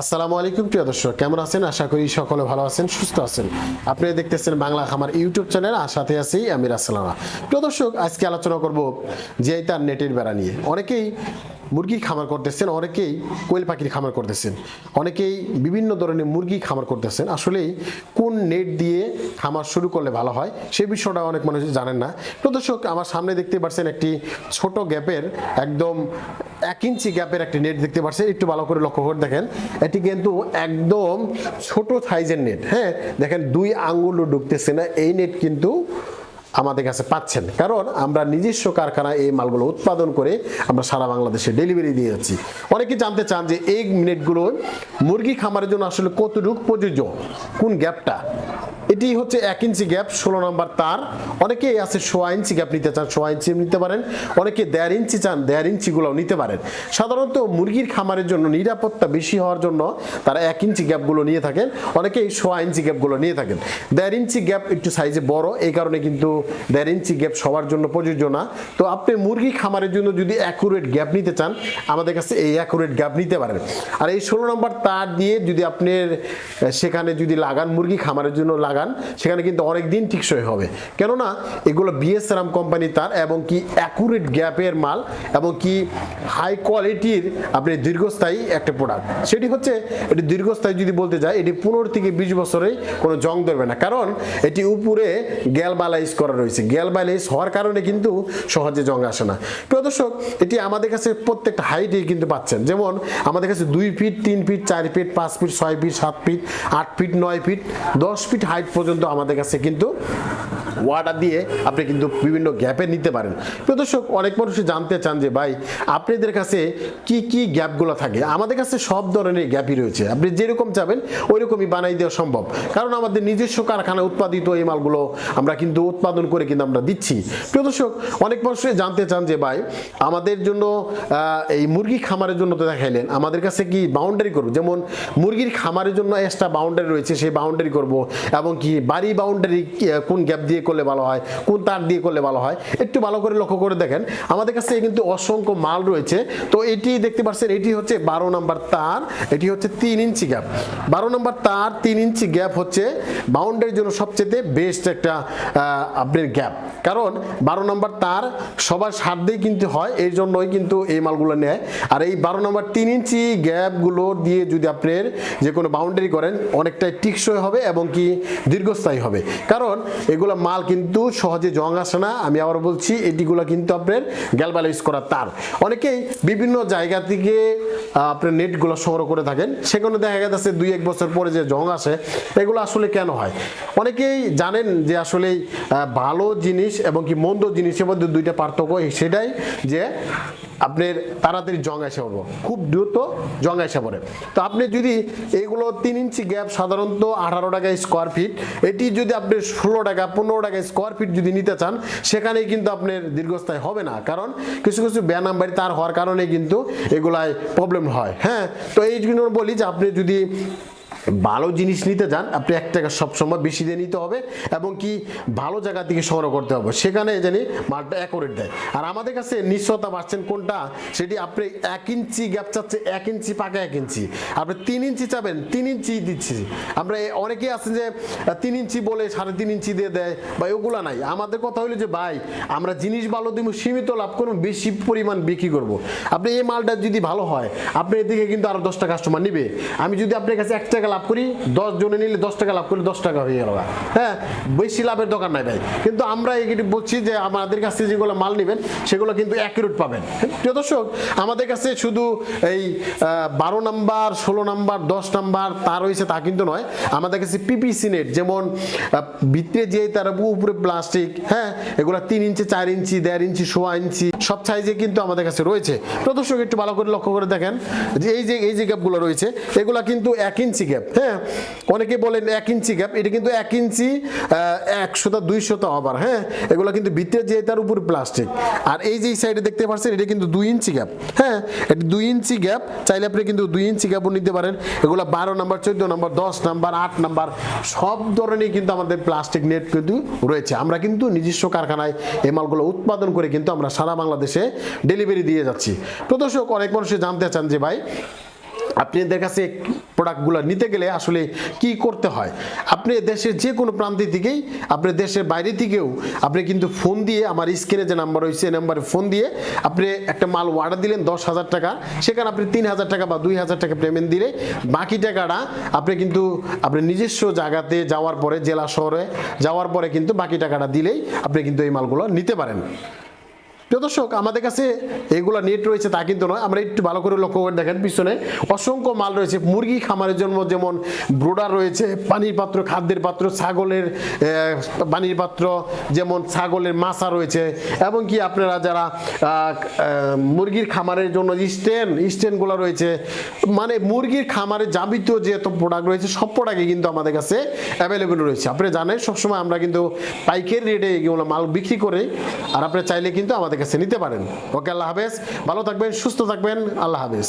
আসসালামু আলাইকুম, প্রিয় দর্শক। কেমন আছেন? আশা করি সকলে ভালো আছেন, সুস্থ আছেন। আপনি দেখতেছেন বাংলা খামার ইউটিউব চ্যানেল, আর সাথে আছি আমি রাসালামা প্রিয় দর্শক, আজকে আলোচনা করব যে তার নেটের বেড়া নিয়ে। অনেকেই মুরগি খামার করতেছেন, অনেকেই কোয়েল পাখির খামার করতেছেন। অনেকেই বিভিন্ন ধরনের মুরগি খামার করতেছেন। আসলেই কোন নেট দিয়ে খামার শুরু করলে ভালো হয় সেই বিষয়টা অনেক মানুষ জানেন না। প্রিয় দর্শক, আমার সামনে দেখতে পাচ্ছেন একটি ছোট গ্যাপের একদম এক ইঞ্চি গ্যাপের একটি নেট দেখতে পাচ্ছেন, একটু ভালো করে লক্ষ্য করে দেখেন। এটি কিন্তু একদম ছোট সাইজের নেট হ্যাঁ? দেখেন, দুই আঙ্গুলও ঢুকতেছে না, এই নেট কিন্তু আমাদের কাছে পাচ্ছেন। কারণ আমরা নিজস্ব কারখানায় এই মালগুলো উৎপাদন করে আমরা সারা বাংলাদেশে ডেলিভারি দিয়ে যাচ্ছি। অনেকে জানতে চান যে এই নেটগুলো মুরগি খামারের জন্য আসলে কতটুকু প্রযোজ্য? কোন গ্যাপটা? এটি হচ্ছে এক ইঞ্চি গ্যাপ ষোলো নম্বর তার। অনেকে আছে সোয়া ইঞ্চি গ্যাপ নিতে চান সোয়া ইঞ্চি নিতে পারেন। অনেকে দেড় ইঞ্চি চান দেড় ইঞ্চিগুলোও নিতে পারেন। সাধারণত মুরগির খামারের জন্য নিরাপত্তা বেশি হওয়ার জন্য তারা এক ইঞ্চি গ্যাপগুলো নিয়ে থাকেন। অনেকে এই সোয়া ইঞ্চি গ্যাপগুলো নিয়ে থাকেন। দেড় ইঞ্চি গ্যাপ একটু সাইজে বড় এই কারণে কিন্তু দেড় ইঞ্চি গ্যাপ সবার জন্য প্রযোজ্য না। তো আপনি মুরগি খামারের জন্য যদি অ্যাকুরেট গ্যাপ নিতে চান আমাদের কাছে এই অ্যাকুরেট গ্যাপ নিতে পারেন। আর এই ষোলো নম্বর তার দিয়ে যদি আপনার আহ, সেখানে যদি লাগান মুরগি খামারের জন্য লাগান সেখানে কিন্তু অনেক দিন টিকসই হবে। কেননা, এগুলো বিএসআরাম কোম্পানি তার এবং কি অ্যাকুরেট গ্যাপের মাল এবং কি হাই কোয়ালিটির আপনি দীর্ঘস্থায়ী একটা প্রোডাক্ট সেটি হচ্ছে, এটি দীর্ঘস্থায়ী যদি বলতে যায়, এটি পনেরো থেকে বিশ বছরেই কোনো জং ধরবে না। কারণ, এটি উপরে গ্যালবালাইজ করা রয়েছে। গ্যালবালাইজ হওয়ার কারণে কিন্তু সহজে জং আসে না। প্রিয় দর্শক, এটি আমাদের কাছে প্রত্যেকটা হাইটে কিন্তু পাচ্ছেন। যেমন, আমাদের কাছে দুই ফিট তিন ফিট চার ফিট পাঁচ ফিট ছয় ফিট সাত ফিট আট ফিট নয় ফিট দশ ফিট হাইট পর্যন্ত আমাদের কাছে কিন্তু ওয়াটার দিয়ে আপনি কিন্তু বিভিন্ন গ্যাপে নিতে পারেন। প্রিয় দর্শক, অনেক মানুষই জানতে চান যে, ভাই, আপনাদের কাছে কি কি গ্যাপগুলো থাকে? আমাদের কাছে সব ধরনের গ্যাপই রয়েছে। আপনি যেরকম চাবেন ওই রকমই বানাই দেওয়া সম্ভব। কারণ আমাদের নিজস্ব কারখানায় উৎপাদিত এই মালগুলো আমরা কিন্তু উৎপাদন করে কিন্তু আমরা দিচ্ছি। প্রিয় দর্শক, অনেক মানুষই জানতে চান যে, ভাই, আমাদের জন্য এই মুরগি খামারের জন্য তো দেখাইলেন। আমাদের কাছে কি বাউন্ডারি করব? যেমন, মুরগির খামারের জন্য এক্সট্রা বাউন্ডারি রয়েছে, সেই বাউন্ডারি করব এবং কি বাড়ি বাউন্ডারি কোন গ্যাপ দিয়ে করলে ভালো হয়, কোন তার দিয়ে করলে ভালো হয়, একটু ভালো করে লক্ষ্য করে দেখেন। আমাদের কাছে কিন্তু অসংখ্য মাল রয়েছে। তো এটি দেখতে পাচ্ছেন, এটি হচ্ছে বারো নাম্বার তার, এটি হচ্ছে তিন ইঞ্চি গ্যাপ। বারো নাম্বার তার, তিন ইঞ্চি গ্যাপ হচ্ছে বাউন্ডারির জন্য সবচেয়ে বেস্ট একটা আপনার গ্যাপ। কারণ বারো নম্বর তার সবার সাধ্যেই কিন্তু হয় এই জন্যই কিন্তু এই মালগুলো নেয়। আর এই বারো নম্বর তিন ইঞ্চি গ্যাপগুলো দিয়ে যদি আপনার যে কোনো বাউন্ডারি করেন, অনেকটাই টিকসই হবে এবং কি দীর্ঘস্থায়ী হবে। কারণ এগুলো মাল কিন্তু সহজে জং আসে না। আমি আবার বলছি, এটিগুলো কিন্তু আপনার গ্যালবালাইজ করার তার। অনেকেই বিভিন্ন জায়গা থেকে আপনার নেটগুলো সংগ্রহ করে থাকেন। সেখানে দেখা গেছে দুই, এক বছর পরে যে জং আসে, এগুলো আসলে কেন হয়? অনেকেই জানেন যে আসলে ভালো জিনিস এবং কি মন্দ জিনিসের মধ্যে দুইটা পার্থক্য, সেটাই যে আপনার তাড়াতাড়ি জং এসে পড়ব। খুব দ্রুত জং এসে পড়ে। তো আপনি যদি এগুলো তিন ইঞ্চি গ্যাপ সাধারণত আঠারো টাকা স্কোয়ার ফিট এটি যদি আপনি ষোলো টাকা, পনেরো টাকা স্কোয়ার ফিট যদি নিতে চান, সেখানেই কিন্তু আপনার দীর্ঘস্থায়ী হবে না। কারণ কিছু কিছু ব্যানাম্বারি তার হওয়ার কারণে কিন্তু এগুলায় প্রবলেম হয়। হ্যাঁ তো এই জন্য বলি যে আপনি যদি ভালো জিনিস নিতে যান, আপনি এক টাকা সবসময় বেশি দিয়ে নিতে হবে এবং কি ভালো জায়গা থেকে সংগ্রহ করতে হবে। সেখানে জানি মালটা অ্যাকোরেট দেয়। আর আমাদের কাছে নিশ্চয়তা পাচ্ছেন কোনটা? সেটি আপনি এক ইঞ্চি গ্যাপ চাচ্ছে, এক ইঞ্চি পাকা এক ইঞ্চি। আপনি তিন ইঞ্চি চাবেন, তিন ইঞ্চি দিচ্ছি। আমরা অনেকেই আছেন যে তিন ইঞ্চি বলে সাড়ে তিন ইঞ্চি দিয়ে দেয় বা ওগুলা নাই। আমাদের কথা হলো যে, ভাই, আমরা জিনিস ভালো দিব, সীমিত লাভ করব, বেশি পরিমাণ বিক্রি করব। আপনি এই মালটা যদি ভালো হয়, আপনি এদিকে কিন্তু আরও দশটা কাস্টমার নিবে। আমি যদি আপনার কাছে এক টাকা লাভ করি, দশ জনে নিলে দশ টাকা লাভ করলে দশ টাকা হয়ে গেল হ্যাঁ বেশি লাভের দোকান নাই ভাই। কিন্তু আমরা এগুলি বলছি যে আমাদের কাছে যেগুলো মাল নেবেন, সেগুলো কিন্তু অ্যাকুরেট পাবেন। প্রিয় দর্শক, আমাদের কাছে শুধু এই বারো নাম্বার, ষোলো নাম্বার, দশ নাম্বার তার রয়েছে, তা কিন্তু নয়। আমাদের কাছে পিপিসি নেট যেমন ভিতরে যে তার উপরে প্লাস্টিক হ্যাঁ এগুলো তিন ইঞ্চি, চার ইঞ্চি, দেড় ইঞ্চি, সোয়া ইঞ্চি, সব সাইজে কিন্তু আমাদের কাছে রয়েছে। প্রিয় দর্শক, একটু ভালো করে লক্ষ্য করে দেখেন যে এই যে এই যে গ্যাপগুলো রয়েছে, এগুলা কিন্তু এক ইঞ্চি গ্যাপ হ্যাঁ? অনেকে বলেন এক ইঞ্চি গ্যাপ এটা কিন্তু এক ইঞ্চি একশোটা দুইশোটা আবার হ্যাঁ? এগুলো কিন্তু ভিতরে যে তার উপরে প্লাস্টিক আর এই যে সাইডে দেখতে পাচ্ছেন, এটা কিন্তু দুই ইঞ্চি গ্যাপ হ্যাঁ? এটা দুই ইঞ্চি গ্যাপ চাইলে আপনি কিন্তু দুই ইঞ্চি গ্যাপও নিতে পারেন। এগুলো বারো নাম্বার, চোদ্দ নাম্বার, দশ নাম্বার, আট নাম্বার, সব ধরনের কিন্তু আমাদের প্লাস্টিক নেট কিন্তু রয়েছে। আমরা কিন্তু নিজস্ব কারখানায় এই মালগুলো উৎপাদন করে কিন্তু আমরা সারা বাংলাদেশে ডেলিভারি দিয়ে যাচ্ছি। প্রদর্শক অনেক মানুষে জানতে চান যে ভাই আপনাদের কাছে প্রোডাক্টগুলো নিতে গেলে আসলে কি করতে হয়? আপনি দেশের যে কোনো প্রান্তে থেকেই, আপনি দেশের বাইরে থেকেও, আপনি কিন্তু ফোন দিয়ে, আমার স্ক্রিনে যে নাম্বার রয়েছে, এই নাম্বারে ফোন দিয়ে আপনি একটা মাল অর্ডার দিলেন দশ হাজার টাকা, সেখানে আপনি তিন হাজার টাকা বা দুই হাজার টাকা পেমেন্ট দিলে বাকি টাকাটা আপনি কিন্তু আপনি নিজস্ব জায়গাতে যাওয়ার পরে জেলা শহরে যাওয়ার পরে কিন্তু বাকি টাকাটা দিলেই আপনি কিন্তু এই মালগুলো নিতে পারেন। প্রিয় দর্শক, আমাদের কাছে এগুলো নেট রয়েছে, তা কিন্তু নয়। আমরা একটু ভালো করে লক্ষ্য করে দেখেন পিছনে। অসংখ্য মাল রয়েছে, মুরগি খামারের জন্য যেমন ব্রোডার রয়েছে, পানির পাত্র, খাদ্যের পাত্র, ছাগলের পানির পাত্র, যেমন ছাগলের মাছা রয়েছে। এবং কি আপনারা যারা মুরগির খামারের জন্য স্ট্যান্ড স্ট্যান্ডগুলো রয়েছে মানে মুরগির খামারে যাবিতীয় যে প্রোডাক্ট রয়েছে, সব প্রোডাক্টই কিন্তু আমাদের কাছে অ্যাভেলেবেল রয়েছে। আপনি জানেন, সবসময় আমরা কিন্তু পাইকারি রেটে এগুলো মাল বিক্রি করে, আর আপনি চাইলে কিন্তু আমাদের কাছে নিতে পারেন। ওকে আল্লাহ হাফেজ। ভালো থাকবেন সুস্থ থাকবেন আল্লাহ হাফেজ।